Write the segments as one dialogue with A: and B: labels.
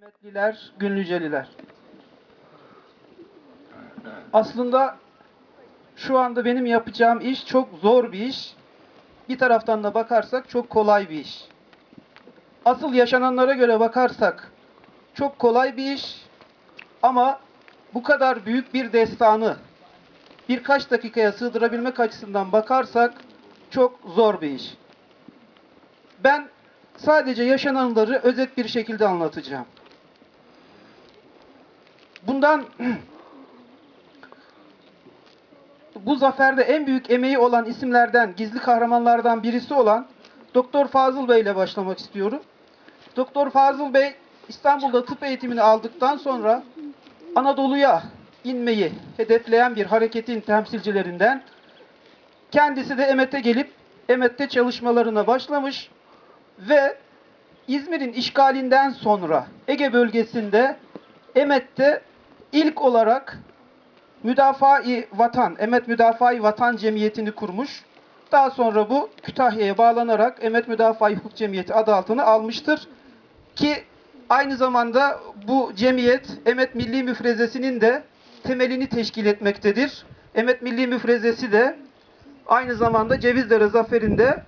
A: Kıymetliler, günlüceliler. Aslında şu anda benim yapacağım iş çok zor bir iş. Bir taraftan da bakarsak çok kolay bir iş. Asıl yaşananlara göre bakarsak çok kolay bir iş. Ama bu kadar büyük bir destanı birkaç dakikaya sığdırabilmek açısından bakarsak çok zor bir iş. Ben sadece yaşananları özet bir şekilde anlatacağım. Bundan bu zaferde en büyük emeği olan isimlerden, gizli kahramanlardan birisi olan Doktor Fazıl Bey ile başlamak istiyorum. Doktor Fazıl Bey İstanbul'da tıp eğitimini aldıktan sonra Anadolu'ya inmeyi hedefleyen bir hareketin temsilcilerinden. Kendisi de Emet'e gelip Emet'te çalışmalarına başlamış ve İzmir'in işgalinden sonra Ege bölgesinde Emet'te ilk olarak Müdafaa-i Vatan, Emet Müdafaa-i Vatan Cemiyeti'ni kurmuş. Daha sonra bu Kütahya'ya bağlanarak Emet Müdafaa-i Hukuk Cemiyeti adı altını almıştır. Ki aynı zamanda bu cemiyet Emet Milli Müfrezesi'nin de temelini teşkil etmektedir. Emet Milli Müfrezesi de aynı zamanda Cevizdere Zaferi'nde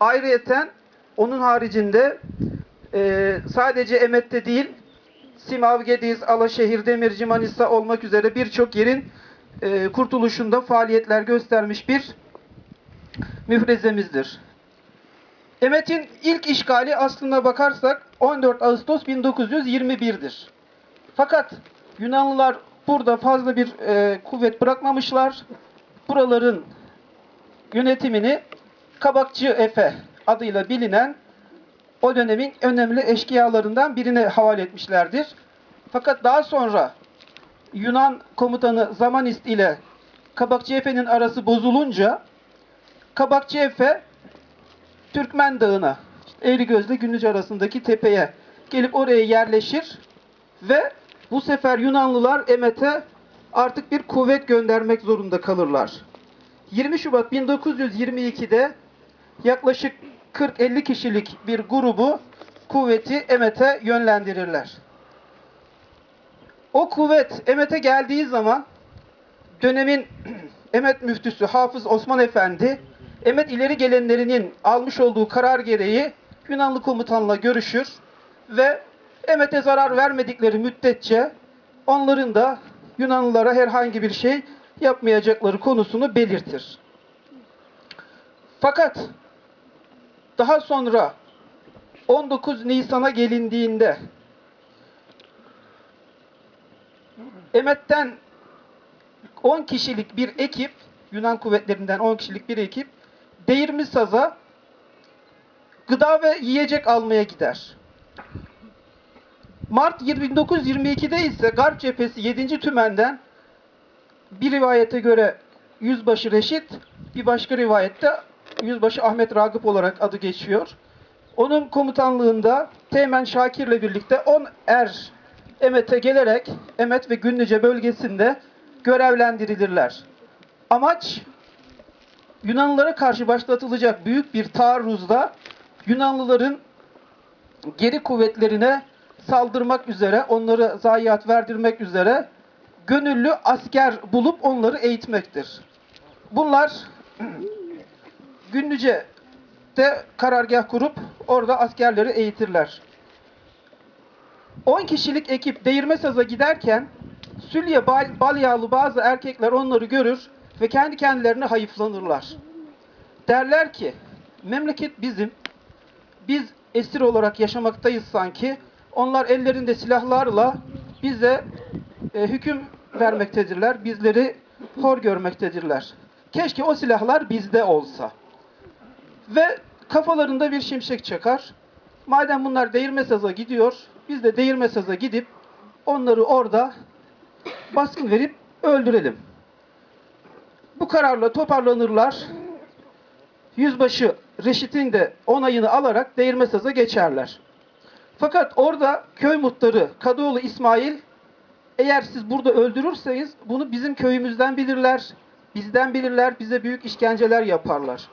A: ayrıyeten onun haricinde e, sadece Emet'te değil Simav, Gediz, Alaşehir, Demirci, Manisa olmak üzere birçok yerin e, kurtuluşunda faaliyetler göstermiş bir müfrezemizdir. Emet'in ilk işgali aslında bakarsak 14 Ağustos 1921'dir. Fakat Yunanlılar burada fazla bir e, kuvvet bırakmamışlar. Buraların yönetimini Kabakçı Efe adıyla bilinen o dönemin önemli eşkıyalarından birine havale etmişlerdir. Fakat daha sonra Yunan komutanı Zamanist ile Kabakçı Efe'nin arası bozulunca Kabakçı Efe Türkmen Dağı'na, işte Eğrigöz'le Günlüce arasındaki tepeye gelip oraya yerleşir ve bu sefer Yunanlılar Emet'e artık bir kuvvet göndermek zorunda kalırlar. 20 Şubat 1922'de yaklaşık 40-50 kişilik bir grubu kuvveti Emet'e yönlendirirler. O kuvvet Emet'e geldiği zaman dönemin Emet müftüsü Hafız Osman Efendi Emet ileri gelenlerinin almış olduğu karar gereği Yunanlı komutanla görüşür ve Emet'e zarar vermedikleri müddetçe onların da Yunanlılara herhangi bir şey yapmayacakları konusunu belirtir. Fakat daha sonra 19 Nisan'a gelindiğinde Emet'ten 10 kişilik bir ekip, Yunan kuvvetlerinden 10 kişilik bir ekip Değirmisaz'a gıda ve yiyecek almaya gider. Mart 1922'de ise Garp cephesi 7. tümenden bir rivayete göre Yüzbaşı Reşit, bir başka rivayette Yüzbaşı Ahmet Ragıp olarak adı geçiyor. Onun komutanlığında Teğmen Şakir'le birlikte 10 er Emet'e gelerek Emet ve Günlüce bölgesinde görevlendirilirler. Amaç Yunanlılara karşı başlatılacak büyük bir taarruzda Yunanlıların geri kuvvetlerine saldırmak üzere, onları zayiat verdirmek üzere gönüllü asker bulup onları eğitmektir. Bunlar Günlüce'de karargah kurup orada askerleri eğitirler. 10 kişilik ekip Değirmesaz'a giderken Sülye bal, Balyağlı bazı erkekler onları görür ve kendi kendilerine hayıflanırlar. Derler ki memleket bizim, biz esir olarak yaşamaktayız sanki. Onlar ellerinde silahlarla bize e, hüküm vermektedirler, bizleri hor görmektedirler. Keşke o silahlar bizde olsa. Ve kafalarında bir şimşek çakar. Madem bunlar Değirmesaz'a gidiyor, biz de Değirmesaz'a gidip onları orada baskın verip öldürelim. Bu kararla toparlanırlar. Yüzbaşı Reşit'in de onayını alarak Değirmesaz'a geçerler. Fakat orada köy muhtarı Kadıoğlu İsmail eğer siz burada öldürürseniz bunu bizim köyümüzden bilirler, bizden bilirler, bize büyük işkenceler yaparlar.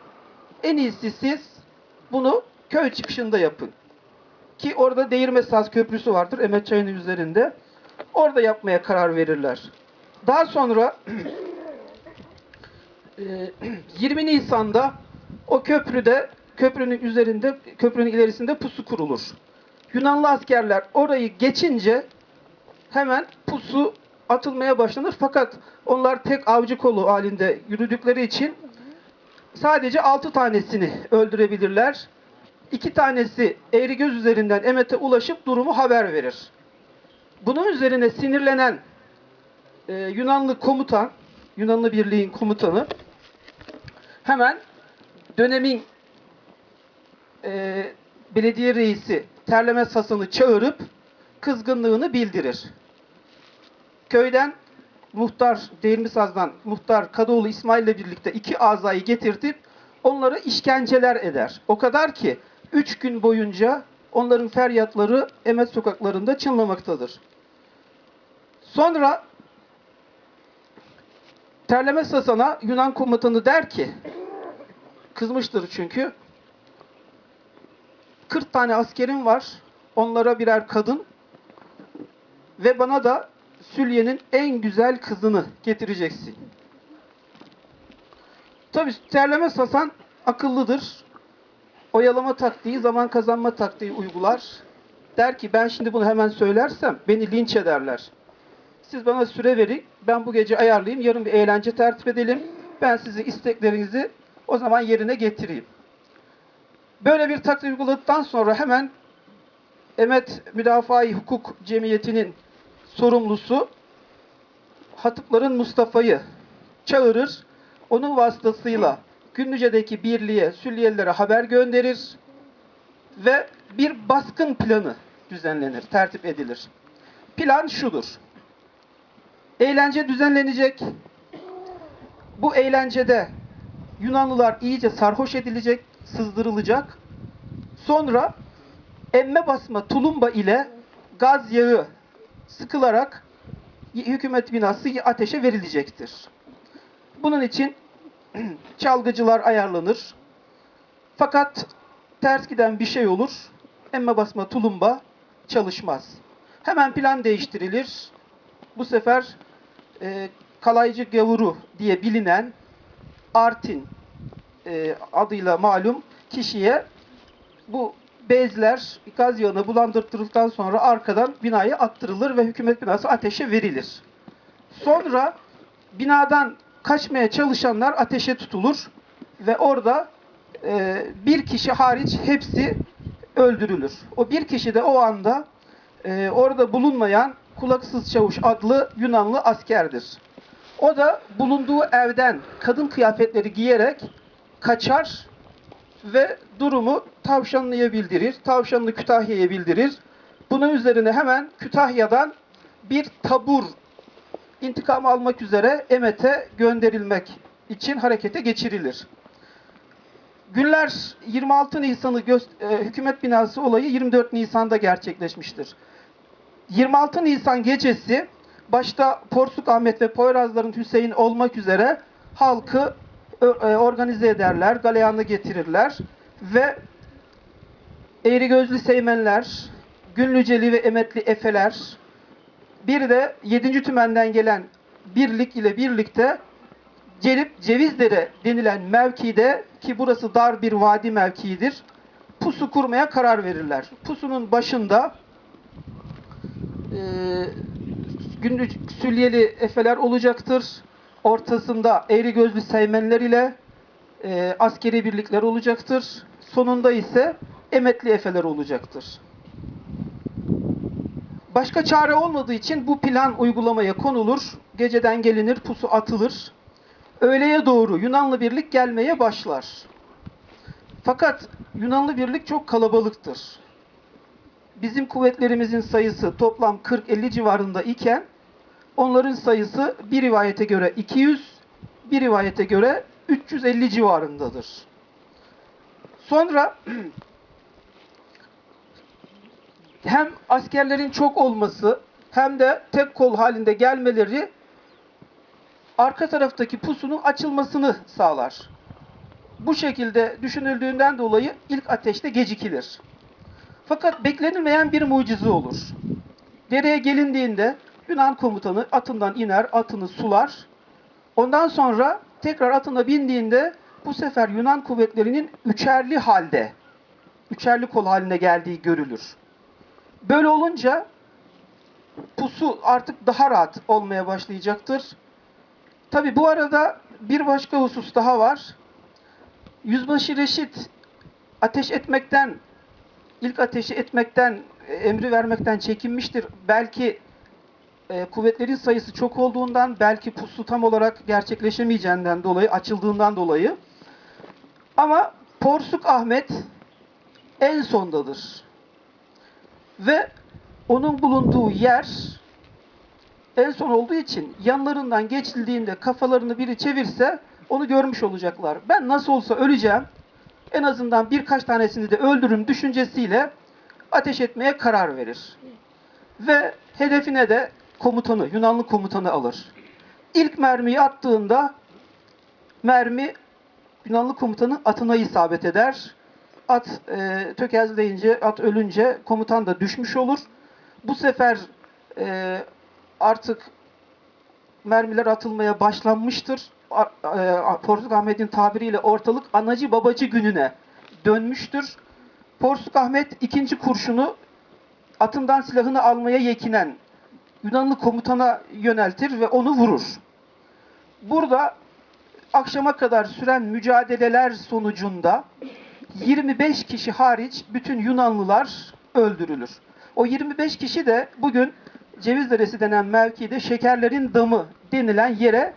A: En iyisi siz bunu köy çıkışında yapın. Ki orada Değirmesaz Köprüsü vardır Emet Çayı'nın üzerinde. Orada yapmaya karar verirler. Daha sonra e, 20 Nisan'da o köprüde köprünün üzerinde köprünün ilerisinde pusu kurulur. Yunanlı askerler orayı geçince hemen pusu atılmaya başlanır. Fakat onlar tek avcı kolu halinde yürüdükleri için sadece 6 tanesini öldürebilirler. 2 tanesi Eğrigöz üzerinden Emet'e ulaşıp durumu haber verir. Bunun üzerine sinirlenen e, Yunanlı komutan, Yunanlı birliğin komutanı hemen dönemin e, belediye reisi Terleme Sas'ını çağırıp kızgınlığını bildirir. Köyden muhtar, Değirmisaz'dan muhtar Kadıoğlu İsmail ile birlikte iki azayı getirtip onları işkenceler eder. O kadar ki üç gün boyunca onların feryatları Emet sokaklarında çınlamaktadır. Sonra Terleme Sasa'na Yunan komutanı der ki, kızmıştır çünkü, 40 tane askerim var, onlara birer kadın ve bana da Sülye'nin en güzel kızını getireceksin. Tabi terleme sasan akıllıdır. Oyalama taktiği, zaman kazanma taktiği uygular. Der ki ben şimdi bunu hemen söylersem beni linç ederler. Siz bana süre verin, ben bu gece ayarlayayım, yarın bir eğlence tertip edelim. Ben sizi isteklerinizi o zaman yerine getireyim. Böyle bir taktik uyguladıktan sonra hemen Emet Müdafaa-i Hukuk Cemiyeti'nin sorumlusu Hatıpların Mustafa'yı çağırır. Onun vasıtasıyla Günlüce'deki birliğe, Sülyelilere haber gönderir ve bir baskın planı düzenlenir, tertip edilir. Plan şudur. Eğlence düzenlenecek. Bu eğlencede Yunanlılar iyice sarhoş edilecek, sızdırılacak. Sonra emme basma tulumba ile gaz yağı sıkılarak hükümet binası ateşe verilecektir. Bunun için çalgıcılar ayarlanır. Fakat ters giden bir şey olur. Emme basma tulumba çalışmaz. Hemen plan değiştirilir. Bu sefer e, kalaycı gavuru diye bilinen Artin e, adıyla malum kişiye bu bezler gaz yağına bulandırıldıktan sonra arkadan binaya attırılır ve hükümet binası ateşe verilir. Sonra binadan kaçmaya çalışanlar ateşe tutulur ve orada e, bir kişi hariç hepsi öldürülür. O bir kişi de o anda e, orada bulunmayan kulaksız çavuş adlı Yunanlı askerdir. O da bulunduğu evden kadın kıyafetleri giyerek kaçar ve durumu Tavşanlı'ya bildirir. Tavşanlı Kütahya'ya bildirir. Bunun üzerine hemen Kütahya'dan bir tabur intikam almak üzere Emet'e gönderilmek için harekete geçirilir. Günler 26 Nisan'ı e, hükümet binası olayı 24 Nisan'da gerçekleşmiştir. 26 Nisan gecesi başta Porsuk Ahmet ve Poyrazların Hüseyin olmak üzere halkı organize ederler, galeyanı getirirler ve Eğri Gözlü Seymenler, Günlüceli ve Emetli Efeler, bir de 7. tümenden gelen birlik ile birlikte gelip Cevizdere denilen mevkide ki burası dar bir vadi mevkiidir. Pusu kurmaya karar verirler. Pusunun başında e, günlük sülyeli efeler olacaktır. Ortasında eğri gözlü seymenler ile e, askeri birlikler olacaktır. Sonunda ise emetli efeler olacaktır. Başka çare olmadığı için bu plan uygulamaya konulur. Geceden gelinir, pusu atılır. Öğleye doğru Yunanlı birlik gelmeye başlar. Fakat Yunanlı birlik çok kalabalıktır. Bizim kuvvetlerimizin sayısı toplam 40-50 civarında iken onların sayısı bir rivayete göre 200, bir rivayete göre 350 civarındadır. Sonra hem askerlerin çok olması hem de tek kol halinde gelmeleri arka taraftaki pusunun açılmasını sağlar. Bu şekilde düşünüldüğünden dolayı ilk ateşte gecikilir. Fakat beklenilmeyen bir mucize olur. Dereye gelindiğinde Yunan komutanı atından iner, atını sular. Ondan sonra tekrar atına bindiğinde bu sefer Yunan kuvvetlerinin üçerli halde, üçerli kol haline geldiği görülür. Böyle olunca pusu artık daha rahat olmaya başlayacaktır. Tabi bu arada bir başka husus daha var. Yüzbaşı Reşit ateş etmekten, ilk ateşi etmekten, e, emri vermekten çekinmiştir. Belki e, kuvvetlerin sayısı çok olduğundan, belki pusu tam olarak gerçekleşemeyeceğinden dolayı, açıldığından dolayı. Ama Porsuk Ahmet en sondadır. Ve onun bulunduğu yer en son olduğu için yanlarından geçildiğinde kafalarını biri çevirse onu görmüş olacaklar. Ben nasıl olsa öleceğim. En azından birkaç tanesini de öldürürüm düşüncesiyle ateş etmeye karar verir. Ve hedefine de komutanı, Yunanlı komutanı alır. İlk mermiyi attığında mermi Yunanlı komutanın atına isabet eder. At e, tökezleyince, at ölünce komutan da düşmüş olur. Bu sefer e, artık mermiler atılmaya başlanmıştır. E, Porsuk Ahmet'in tabiriyle ortalık anacı babacı gününe dönmüştür. Porsuk Ahmet ikinci kurşunu atından silahını almaya yekinen Yunanlı komutana yöneltir ve onu vurur. Burada akşama kadar süren mücadeleler sonucunda 25 kişi hariç bütün Yunanlılar öldürülür. O 25 kişi de bugün Cevizderesi denen mevkide şekerlerin damı denilen yere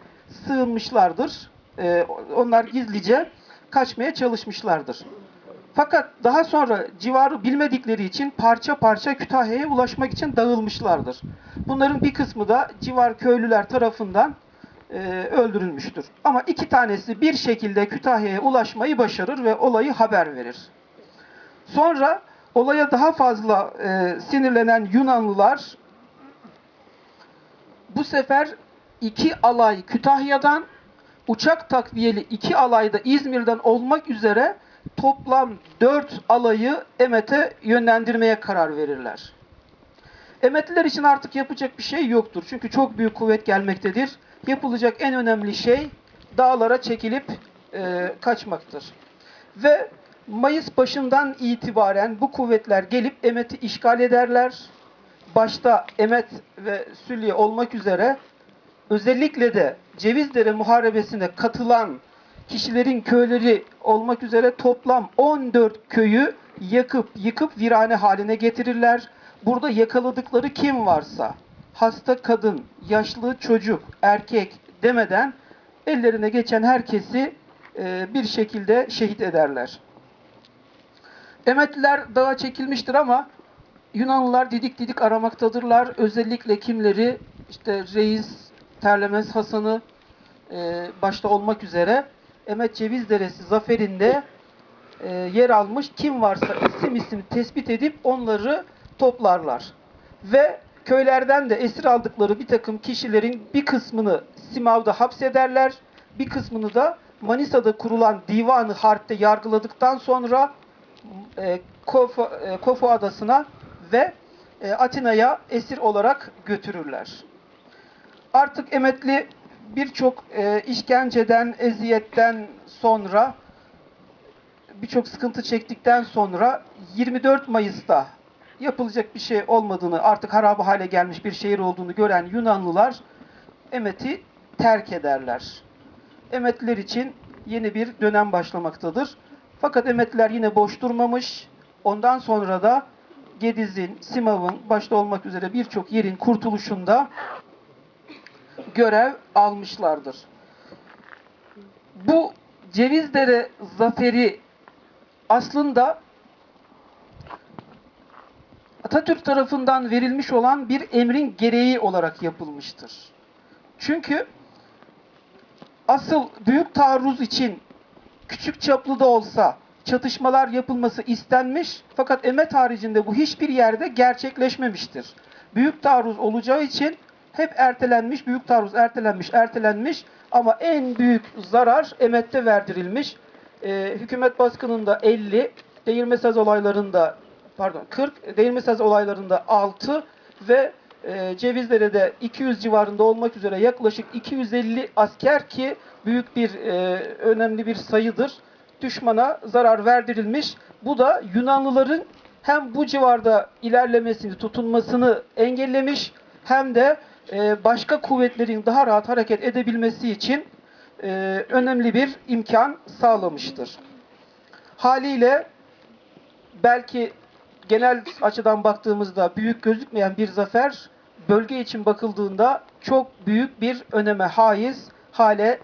A: sığınmışlardır. Ee, onlar gizlice kaçmaya çalışmışlardır. Fakat daha sonra civarı bilmedikleri için parça parça Kütahya'ya ulaşmak için dağılmışlardır. Bunların bir kısmı da civar köylüler tarafından e, öldürülmüştür. Ama iki tanesi bir şekilde Kütahya'ya ulaşmayı başarır ve olayı haber verir. Sonra olaya daha fazla e, sinirlenen Yunanlılar bu sefer iki alay Kütahya'dan uçak takviyeli iki alay da İzmir'den olmak üzere toplam dört alayı Emet'e yönlendirmeye karar verirler. Emetliler için artık yapacak bir şey yoktur. Çünkü çok büyük kuvvet gelmektedir. Yapılacak en önemli şey dağlara çekilip e, kaçmaktır. Ve Mayıs başından itibaren bu kuvvetler gelip Emet'i işgal ederler. Başta Emet ve Sülye olmak üzere özellikle de Cevizdere Muharebesi'ne katılan kişilerin köyleri olmak üzere toplam 14 köyü yakıp yıkıp virane haline getirirler. Burada yakaladıkları kim varsa hasta kadın, yaşlı çocuk, erkek demeden ellerine geçen herkesi e, bir şekilde şehit ederler. Emetliler dağa çekilmiştir ama Yunanlılar didik didik aramaktadırlar. Özellikle kimleri işte Reis, Terlemez Hasan'ı e, başta olmak üzere Emet Ceviz Deresi zaferinde e, yer almış kim varsa isim isim tespit edip onları toplarlar. Ve köylerden de esir aldıkları bir takım kişilerin bir kısmını Simav'da hapsederler. Bir kısmını da Manisa'da kurulan Divanı Harp'te yargıladıktan sonra e, Kofu, e, Kofu Adası'na ve e, Atina'ya esir olarak götürürler. Artık Emetli birçok e, işkenceden, eziyetten sonra birçok sıkıntı çektikten sonra 24 Mayıs'ta yapılacak bir şey olmadığını, artık harabe hale gelmiş bir şehir olduğunu gören Yunanlılar Emet'i terk ederler. Emetliler için yeni bir dönem başlamaktadır. Fakat Emetliler yine boş durmamış. Ondan sonra da Gediz'in, Simav'ın başta olmak üzere birçok yerin kurtuluşunda görev almışlardır. Bu Cevizdere zaferi aslında Atatürk tarafından verilmiş olan bir emrin gereği olarak yapılmıştır. Çünkü asıl büyük taarruz için küçük çaplı da olsa çatışmalar yapılması istenmiş fakat Emet haricinde bu hiçbir yerde gerçekleşmemiştir. Büyük taarruz olacağı için hep ertelenmiş, büyük taarruz ertelenmiş, ertelenmiş ama en büyük zarar Emet'te verdirilmiş. Ee, hükümet baskınında 50, Değirmesaz olaylarında pardon 40, Değirmesaz olaylarında 6 ve e, Cevizdere'de 200 civarında olmak üzere yaklaşık 250 asker ki büyük bir e, önemli bir sayıdır. Düşmana zarar verdirilmiş. Bu da Yunanlıların hem bu civarda ilerlemesini, tutunmasını engellemiş hem de e, başka kuvvetlerin daha rahat hareket edebilmesi için e, önemli bir imkan sağlamıştır. Haliyle belki genel açıdan baktığımızda büyük gözükmeyen bir zafer bölge için bakıldığında çok büyük bir öneme haiz hale